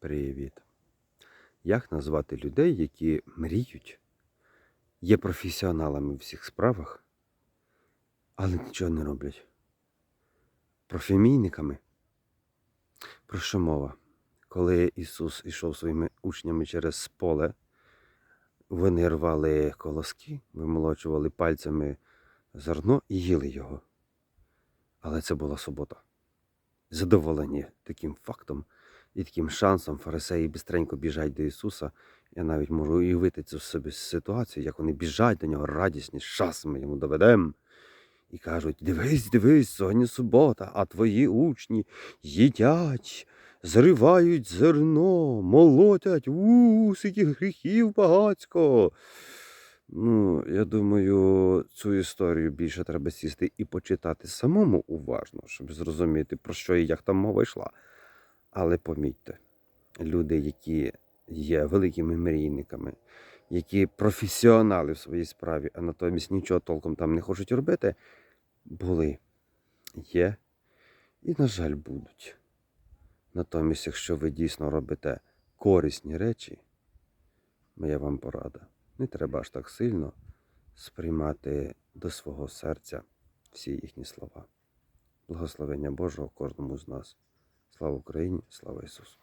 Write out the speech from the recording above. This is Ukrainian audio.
Привіт. Як назвати людей, які мріють, є професіоналами в всіх справах, але нічого не роблять? Профемійниками? Про що мова? Коли Ісус ішов своїми учнями через поле, вони рвали колоски, вимолочували пальцями зерно і їли його. Але це була субота. Задоволені таким фактом і таким шансом фарисеї бистренько біжать до Ісуса. Я навіть можу уявити цю собі ситуацію, як вони біжать до нього радісні, щас ми йому доведемо. І кажуть: дивись, дивись, сьогодні субота, а твої учні їдять, зривають зерно, молотять, у, скільки гріхів багацько. Ну, я думаю, цю історію більше треба сісти і почитати самому уважно, щоб зрозуміти, про що і як там мова йшла. Але помітьте, люди, які є великими мрійниками, які професіонали в своїй справі, а натомість нічого толком там не хочуть робити, були, є і, на жаль, будуть. Натомість, якщо ви дійсно робите корисні речі, моя вам порада. Не треба аж так сильно сприймати до свого серця всі їхні слова. Благословення Божого кожному з нас. Слава Україні, слава Ісусу!